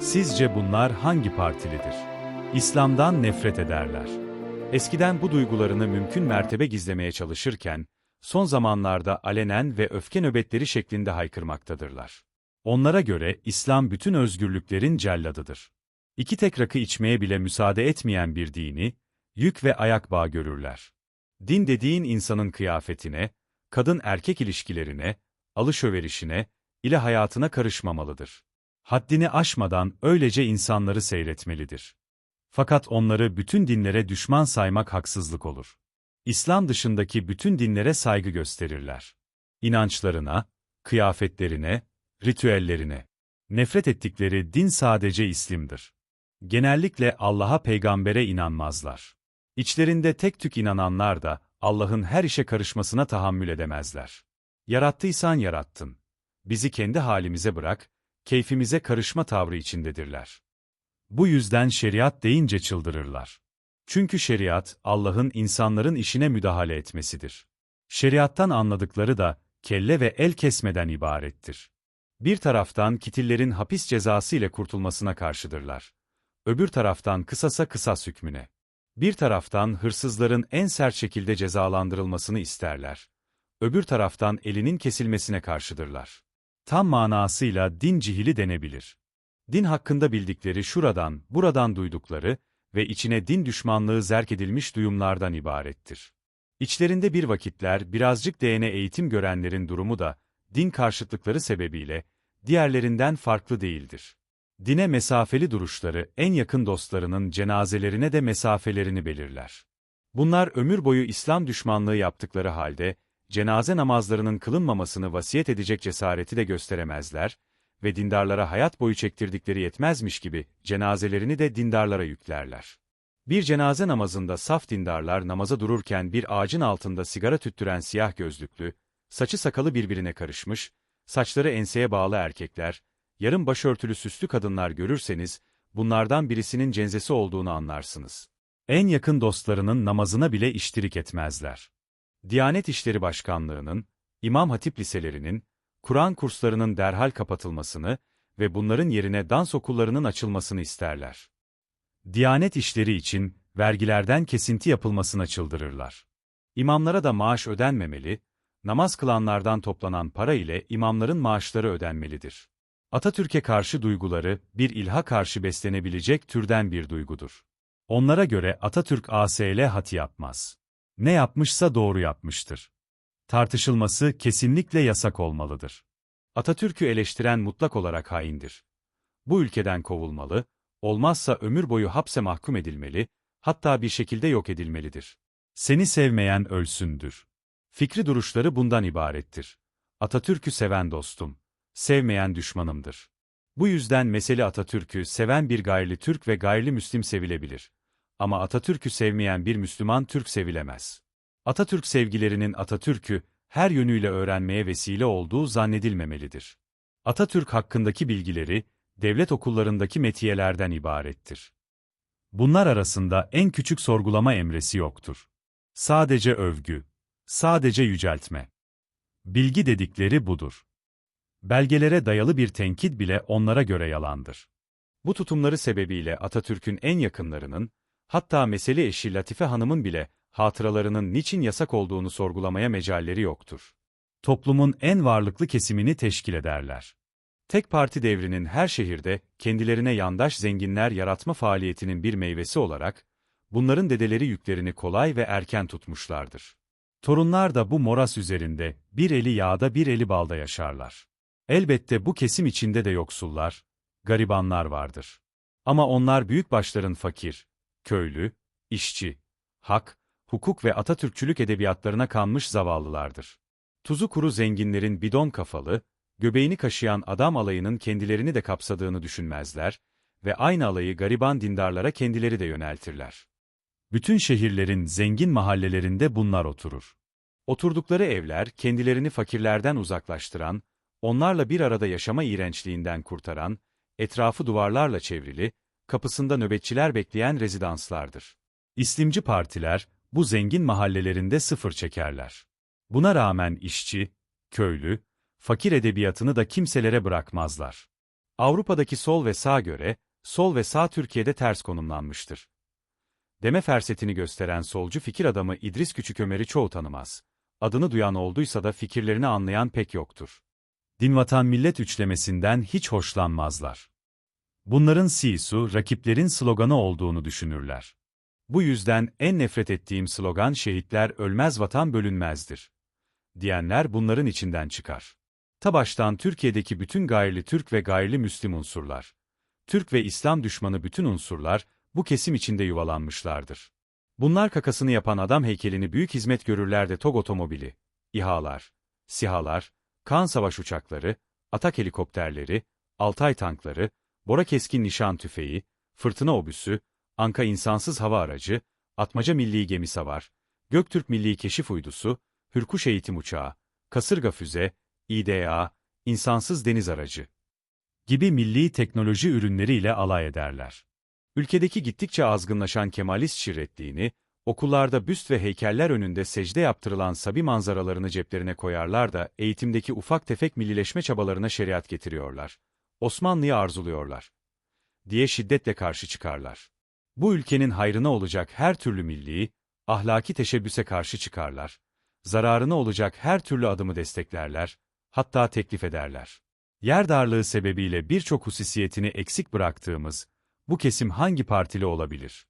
Sizce bunlar hangi partilidir? İslam'dan nefret ederler. Eskiden bu duygularını mümkün mertebe gizlemeye çalışırken, son zamanlarda alenen ve öfke nöbetleri şeklinde haykırmaktadırlar. Onlara göre İslam bütün özgürlüklerin celladıdır. İki tek rakı içmeye bile müsaade etmeyen bir dini, yük ve ayak bağı görürler. Din dediğin insanın kıyafetine, kadın erkek ilişkilerine, alışöverişine, ile hayatına karışmamalıdır. Haddini aşmadan öylece insanları seyretmelidir. Fakat onları bütün dinlere düşman saymak haksızlık olur. İslam dışındaki bütün dinlere saygı gösterirler. İnançlarına, kıyafetlerine, ritüellerine. Nefret ettikleri din sadece İslim'dir. Genellikle Allah'a peygambere inanmazlar. İçlerinde tek tük inananlar da Allah'ın her işe karışmasına tahammül edemezler. Yarattıysan yarattın. Bizi kendi halimize bırak, keyfimize karışma tavrı içindedirler. Bu yüzden şeriat deyince çıldırırlar. Çünkü şeriat, Allah'ın insanların işine müdahale etmesidir. Şeriattan anladıkları da, kelle ve el kesmeden ibarettir. Bir taraftan kitillerin hapis cezası ile kurtulmasına karşıdırlar. Öbür taraftan kısasa kısas hükmüne. Bir taraftan hırsızların en sert şekilde cezalandırılmasını isterler. Öbür taraftan elinin kesilmesine karşıdırlar. Tam manasıyla din cihili denebilir. Din hakkında bildikleri şuradan, buradan duydukları ve içine din düşmanlığı zerk edilmiş duyumlardan ibarettir. İçlerinde bir vakitler birazcık değene eğitim görenlerin durumu da, din karşıtlıkları sebebiyle, diğerlerinden farklı değildir. Dine mesafeli duruşları en yakın dostlarının cenazelerine de mesafelerini belirler. Bunlar ömür boyu İslam düşmanlığı yaptıkları halde, cenaze namazlarının kılınmamasını vasiyet edecek cesareti de gösteremezler ve dindarlara hayat boyu çektirdikleri yetmezmiş gibi cenazelerini de dindarlara yüklerler. Bir cenaze namazında saf dindarlar namaza dururken bir ağacın altında sigara tüttüren siyah gözlüklü, saçı sakalı birbirine karışmış, saçları enseye bağlı erkekler, yarım başörtülü süslü kadınlar görürseniz, bunlardan birisinin cenzesi olduğunu anlarsınız. En yakın dostlarının namazına bile iştirik etmezler. Diyanet İşleri Başkanlığı'nın, İmam Hatip liselerinin, Kur'an kurslarının derhal kapatılmasını ve bunların yerine dans okullarının açılmasını isterler. Diyanet işleri için vergilerden kesinti yapılmasına çıldırırlar. İmamlara da maaş ödenmemeli, namaz kılanlardan toplanan para ile imamların maaşları ödenmelidir. Atatürk'e karşı duyguları, bir ilha karşı beslenebilecek türden bir duygudur. Onlara göre Atatürk ASL hati yapmaz. Ne yapmışsa doğru yapmıştır. Tartışılması kesinlikle yasak olmalıdır. Atatürk'ü eleştiren mutlak olarak haindir. Bu ülkeden kovulmalı, olmazsa ömür boyu hapse mahkum edilmeli, hatta bir şekilde yok edilmelidir. Seni sevmeyen ölsündür. Fikri duruşları bundan ibarettir. Atatürk'ü seven dostum, sevmeyen düşmanımdır. Bu yüzden mesele Atatürk'ü seven bir gayri Türk ve gayri Müslim sevilebilir. Ama Atatürk'ü sevmeyen bir Müslüman Türk sevilemez. Atatürk sevgilerinin Atatürk'ü her yönüyle öğrenmeye vesile olduğu zannedilmemelidir. Atatürk hakkındaki bilgileri, devlet okullarındaki metiyelerden ibarettir. Bunlar arasında en küçük sorgulama emresi yoktur. Sadece övgü, sadece yüceltme. Bilgi dedikleri budur. Belgelere dayalı bir tenkit bile onlara göre yalandır. Bu tutumları sebebiyle Atatürk'ün en yakınlarının, hatta mesele eşi Latife Hanım'ın bile hatıralarının niçin yasak olduğunu sorgulamaya mecalleri yoktur. Toplumun en varlıklı kesimini teşkil ederler. Tek parti devrinin her şehirde kendilerine yandaş zenginler yaratma faaliyetinin bir meyvesi olarak, bunların dedeleri yüklerini kolay ve erken tutmuşlardır. Torunlar da bu moras üzerinde, bir eli yağda bir eli balda yaşarlar. Elbette bu kesim içinde de yoksullar, garibanlar vardır. Ama onlar büyükbaşların fakir, köylü, işçi, hak, hukuk ve Atatürkçülük edebiyatlarına kanmış zavallılardır. Tuzu kuru zenginlerin bidon kafalı, göbeğini kaşıyan adam alayının kendilerini de kapsadığını düşünmezler ve aynı alayı gariban dindarlara kendileri de yöneltirler. Bütün şehirlerin zengin mahallelerinde bunlar oturur. Oturdukları evler kendilerini fakirlerden uzaklaştıran, onlarla bir arada yaşama iğrençliğinden kurtaran, etrafı duvarlarla çevrili, kapısında nöbetçiler bekleyen rezidanslardır. İslimci partiler, bu zengin mahallelerinde sıfır çekerler. Buna rağmen işçi, köylü, fakir edebiyatını da kimselere bırakmazlar. Avrupa'daki sol ve sağ göre, sol ve sağ Türkiye'de ters konumlanmıştır. Deme fersetini gösteren solcu fikir adamı İdris Küçükömer'i çoğu tanımaz. Adını duyan olduysa da fikirlerini anlayan pek yoktur. Din vatan millet üçlemesinden hiç hoşlanmazlar. Bunların sisu, rakiplerin sloganı olduğunu düşünürler. Bu yüzden en nefret ettiğim slogan şehitler ölmez vatan bölünmezdir. Diyenler bunların içinden çıkar. Ta baştan Türkiye'deki bütün gayri Türk ve gayri Müslim unsurlar. Türk ve İslam düşmanı bütün unsurlar, bu kesim içinde yuvalanmışlardır. Bunlar kakasını yapan adam heykelini büyük hizmet görürler de TOG otomobili, İHA'lar, SİHA'lar, Kaan savaş uçakları, atak helikopterleri, Altay tankları, Bora keskin nişan tüfeği, Fırtına obüsü, Anka insansız hava aracı, Atmaca milli gemi savar, Göktürk milli keşif uydusu, Hürkuş eğitim uçağı, Kasırga füze, İDA, insansız deniz aracı gibi milli teknoloji ürünleriyle alay ederler. Ülkedeki gittikçe azgınlaşan Kemalist şirretliğini, okullarda büst ve heykeller önünde secde yaptırılan sabi manzaralarını ceplerine koyarlar da eğitimdeki ufak tefek millileşme çabalarına şeriat getiriyorlar. Osmanlı'yı arzuluyorlar. Diye şiddetle karşı çıkarlar. Bu ülkenin hayrına olacak her türlü milli, ahlaki teşebbüse karşı çıkarlar. Zararına olacak her türlü adımı desteklerler, hatta teklif ederler. Yer darlığı sebebiyle birçok hususiyetini eksik bıraktığımız, bu kesim hangi partili olabilir?